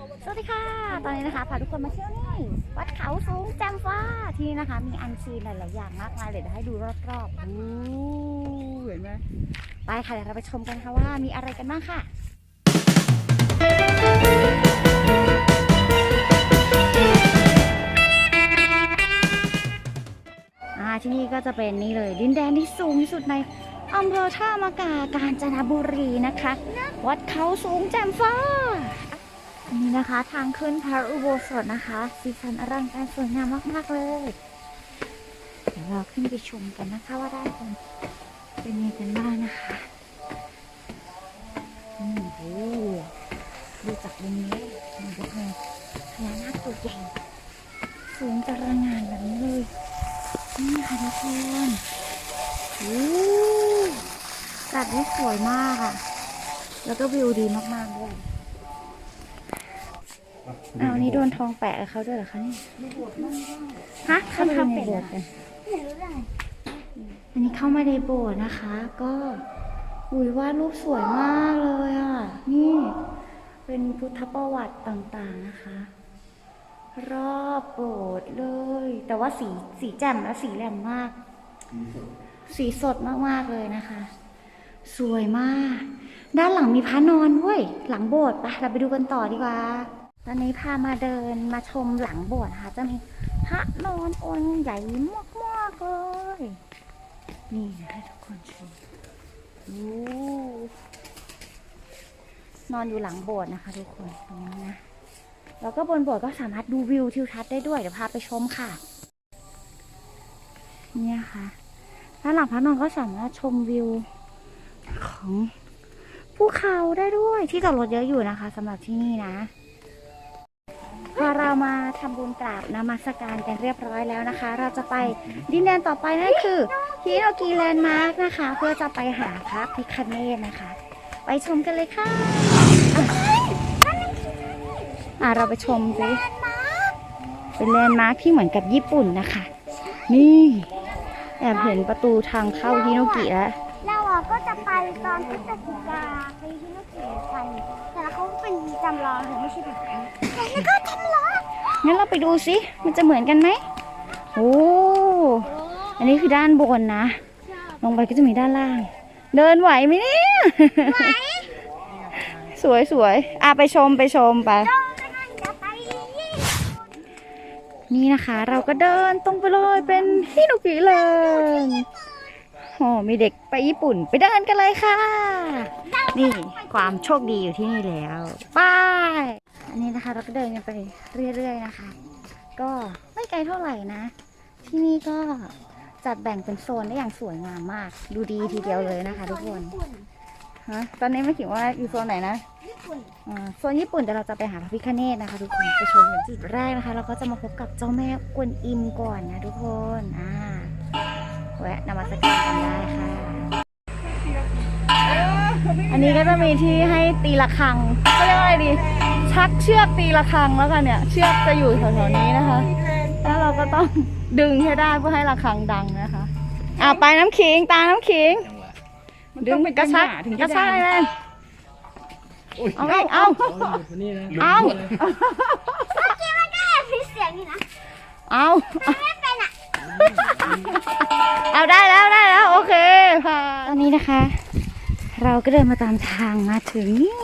สวัสดีค่ะ ตอนนี้นะคะพาทุกคนมาเที่ยวนี่วัดเขาสูงแจ่มฟ้าที่นี่นะคะ มีอันซีนหลายๆอย่างมากมายเลยเดี๋ยวให้ดูรอบๆอู้เห็นไหมไปค่ะเดี๋ยวเราไปชมกันค่ะว่ามีอะไรกันบ้างค่ะอ่าที่นี่ก็จะเป็นนี่เลย ดินแดนที่สูงที่สุดในอำเภอท่ามะกากาญจนบุรีนะคะ วัดเขาสูงแจ่มฟ้า อันนี้นะคะทางขึ้นพระอุโบสถนะคะ สีสันอลังการสวยงามมาก ๆ เลย เดี๋ยวเราขึ้นไปชมกันนะคะว่าด้านบนเป็นยังไงกันบ้างนะคะอืมโอ้ดูจากมุมนี้มันจะเป็นพญานาคตัวใหญ่สูงจะระงานแบบนี้เลยนี่ค่ะทุกคนโอ้จัดได้สวยมากอะ แล้วก็วิวดีมาก ๆ ด้วย อ้าวนี่โดนทองแปะกับเขาด้วยเหรอคะเนี่ยฮะเข้ามาในโบสถ์กันอันนี้เข้ามาในโบสถ์นะคะ ก็อุ้ยวาดรูปสวยมากเลยอะ นี่เป็นพุทธประวัติต่างๆนะคะ รอบโบสถ์เลย แต่ว่าสีสีแจ่มและสีแหลมมาก สีสดมากๆเลยนะคะ สวยมาก ด้านหลังมีพระนอนด้วย หลังโบสถ์ไปเราไปดูกันต่อดีกว่า ตอนนี้พามาเดินมาชมหลังโบสถ์นะคะจะมีพระนอนองค์ใหญ่มากๆเลย นี่นะให้ทุกคนชมนอนอยู่หลังโบสถ์นะคะ ทุกคนตรงนี้นะแล้วก็บนโบสถ์ก็สามารถดูวิวทิวทัศน์ได้ด้วยเดี๋ยวพาไปชมค่ะเนี่ยค่ะด้านหลังพระนอนก็สามารถชมวิวของภูเขาได้ด้วยที่จอดรถเยอะอยู่นะคะสำหรับที่นี่นะ พอเรามาทำบุญกราบนมัสการกันเรียบร้อยแล้วนะคะ เราจะไปดินแดนต่อไปนั่นคือฮิโนกิแลนด์มาร์กนะคะ เพื่อจะไปหาพระพิคเนตนะคะ ไปชมกันเลยค่ะอะเราไปชมสิเป็นแลนด์มาร์กที่เหมือนกับญี่ปุ่นนะคะ นี่แอบเห็นประตูทางเข้าฮิโนกิแล้วเราก็จะไปตอนพฤศจิกาไปที่นักเขียนกัน เขาเป็นจำลองหรือไม่ใช่แบบนั้นแต่นี่ก็จำลองงั้นเราไปดูสิมันจะเหมือนกันไหมโอ้อันนี้คือด้านบนนะ ลงไปก็จะมีด้านล่าง เดินไหวไหมเนี่ยสวยสวยอะไปชมไปชมไปเรากำลังจะไปญี่นี่นะคะ เราก็เดินตรงไปเลยเป็นฮิโนกิเลย โอ้มีเด็กไปญี่ปุ่นไปเดินกันเลยค่ะ นี่ความโชคดีอยู่ที่นี่แล้วไป้ายอันนี้นะคะ เราก็เดินกันไปเรื่อยๆนะคะ ก็ไม่ไกลเท่าไหร่นะ ที่นี่ก็จัดแบ่งเป็นโซนได้อย่างสวยงามมาก ดูดีทีเดียวเลยนะคะ ทุกคนฮะตอนนี้ไม่คิดว่าอยู่โซนไหนนะญี่ปุ่นอ่าโซนญี่ปุ่นแต่เราจะไปหาพระพิคเนตนะคะ ทุกคนไปชมกันจุดแรกนะคะ เราก็จะมาพบกับเจ้าแม่กวนอิมก่อนนะทุกคนอ่า แวะนมัสการกันได้ค่ะ อันนี้ก็จะมีที่ให้ตีระฆังก็เรียกว่าอะไรดี ชักเชือกตีระฆังแล้วกันเนี่ย เชือกจะอยู่แถวๆนี้นะคะ แล้วเราก็ต้องดึงให้ได้เพื่อให้ระฆังดังนะคะอ่าไปน้ำขิงตามน้ำขิง ดึงกระชักกระชักเลยเอาไงเอาเอาแอบพิเศษนี่นะเอาไม่เป็นอะ เอาได้แล้วได้แล้วโอเคค่ะตอนนี้นะคะ เราก็เดินมาตามทางมาถึงนี่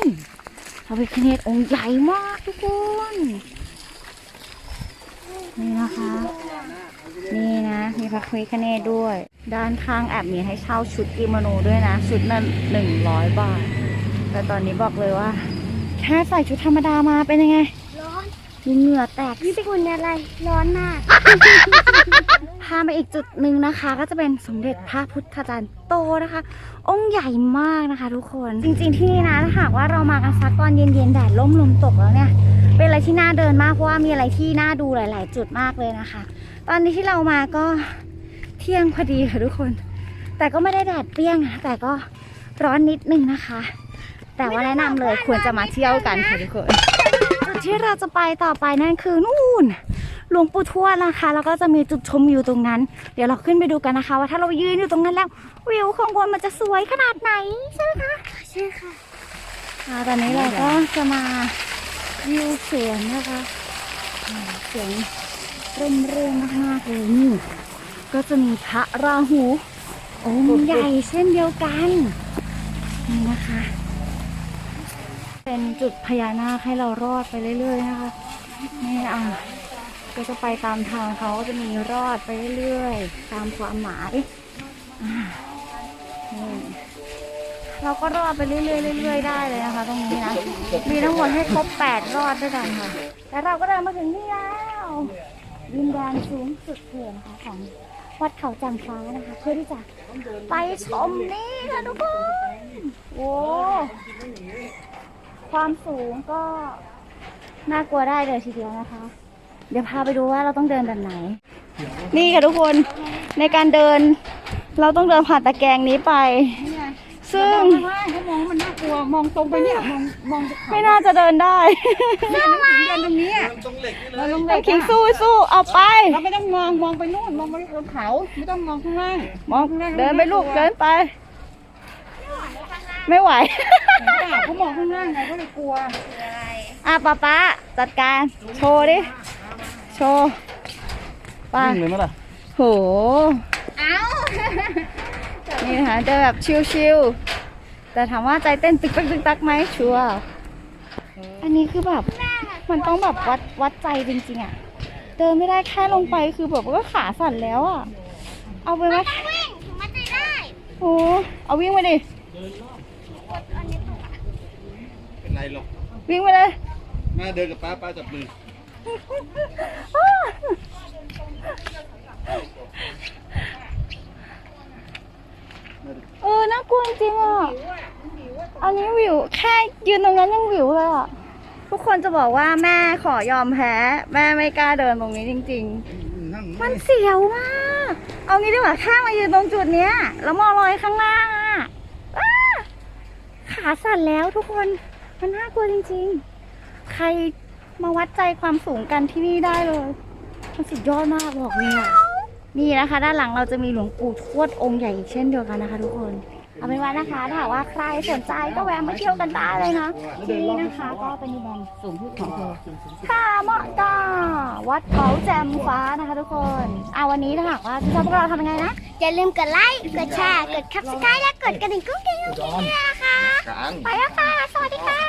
พระพิฆเนศองค์ใหญ่มากทุกคนนี่นะคะ นี่นะมีพระพิฆเนศด้วย ด้านข้างแอบมีให้เช่าชุดกิโมโนด้วยนะ ชุดนั้นหนึ่งร้อยบาท แต่ตอนนี้บอกเลยว่า แค่ใส่ชุดธรรมดามาเป็นยังไง มีเหงื่อแตกญี่ปุ่นอะไร ร้อนมาก พามาอีกจุดหนึ่งนะคะ ก็จะเป็นสมเด็จพระพุทธจารย์โตนะคะ องค์ใหญ่มากนะคะทุกคน จริงๆที่นี่นะถ้าหากว่าเรามากันสักตอนเย็นๆแดดล่มลมตกแล้วเนี่ย เป็นอะไรที่น่าเดินมากเพราะว่ามีอะไรที่น่าดูหลาย ๆ จุดมากเลยนะคะ ตอนนี้ที่เรามาก็เที่ยงพอดีค่ะทุกคน แต่ก็ไม่ได้แดดเปรี้ยงนะแต่ก็ร้อนนิดนึงนะคะ แต่ว่าแนะนำเลยควรจะมาเที่ยวกันค่ะทุกคนจุด ที่เราจะไปต่อไปนั่นคือนู่นหลวงปู่ทวดนะคะแล้วก็จะมีจุดชมวิวตรงนั้น เดี๋ยวเราขึ้นไปดูกันนะคะ ว่าถ้าเรายืนอยู่ตรงนั้นแล้ววิวข้างบนมันจะสวยขนาดไหนใช่ไหมคะใช่ค่ะอ่าตอนนี้เราก็จะมาวิวสวนนะคะอ่าเสียงร่มรื่นมากๆเลยนี่ก็จะมีพระราหูองค์ใหญ่เช่นเดียวกันนี่นะคะ เป็นจุดพญานาคให้เรารอดไปเรื่อยๆนะคะนี่อะก็จะไปตามทางเขาก็จะมีรอดไปเรื่อยๆตามความหมายนี่เราก็รอดไปเรื่อยๆเรื่อยๆได้เลยนะคะ ตรงนี้นะมีทั้งหมดให้ครบแปดรอดด้วยกันค่ะแต่เราก็เดินมาถึงนี่แล้วดินแดนสูงสุดเถื่อนนะคะของวัดเขาจำฟ้านะคะ เพื่อที่จะไปชมนี่ค่ะทุกคนโอ้ ความสูงก็น่ากลัวได้เลยทีเดียวนะคะ เดี๋ยวพาไปดูว่าเราต้องเดินแบบไหน นี่ค่ะทุกคนในการเดิน เราต้องเดินผ่านตะแกรงนี้ไป ซึ่งข้างล่างเขามองมันน่ากลัวมองตรงไปเนี่ยมองมองไม่น่าจะเดินได้เดินตรงนี้อะเราลงเหล็ไอ้กคิงอะสู้สู้เอาไปเราไม่ต้องมองมองไปนู่นมองไปบนเขาไม่ต้องมองข้างล่างมองข้างล่างเดินไปลูกเดินไป ไม่ไหวเห็นเปล่าเขามองข้างล่างไงก็เลยกลัว อะป๊าป๊าจัดการโชว์ดิ โชว์ไปวิ่งเลยมั้ยล่ะโหนี่นะคะเดินแบบชิลๆ แต่ถามว่าใจเต้นตึกตักตึกตักไหมชัวร์อันนี้คือแบบ มันต้องแบบวัดวัดใจจริงๆอะเดินไม่ได้แค่ลงไปคือแบบก็ขาสั่นแล้วอะเอาไปไหมวิ่งถึงมันจะได้โอ้เอาวิ่งไปดิเป็น ไรหรอก วิ่งไปเลยแม่เดินกับป้าป้าจับมือ เออน่ากลัวจริงๆอะ อันนี้วิว แค่ยืนตรงนั้นยังวิวเลยอะ ทุกคนจะบอกว่าแม่ขอยอมแพ้ แม่ไม่กล้าเดินตรงนี้จริง นั่งๆ มันเสียวมาก เอางี้ดีกว่าแค่มายืนตรงจุดเนี้ย แล้วมองลอยข้างล่างอะอ้าขาสั่นแล้วทุกคน มันน่ากลัวจริงๆ ใครมาวัดใจความสูงกันที่นี่ได้เลยมันสุดยอดมากบอกเลยอะนี่นะคะ ด้านหลังเราจะมีหลวงปู่ทวดองค์ใหญ่อีกเช่นเดียวกันนะคะ ทุกคน เอาเป็นว่านะคะถ้าหากว่าใครสนใจก็แวะมาเที่ยวกันได้เลยนะที่นี่นะคะ ก็เป็นดินแดนสูงที่ของเธอท่าเหมาะกาวัดเขาแจ่มฟ้านะคะ ทุกคนเอาวันนี้ถ้าหากว่าชอบพวกเราทำยังไงนะอย่าลืมกดไลค์กดแชร์กดคับสไครต์และกดกระดิ่งกุ้งกิ้งกุ้งกิ้งด้วยนะคะกลางไปแล้วค่ะสวัสดีค่ะ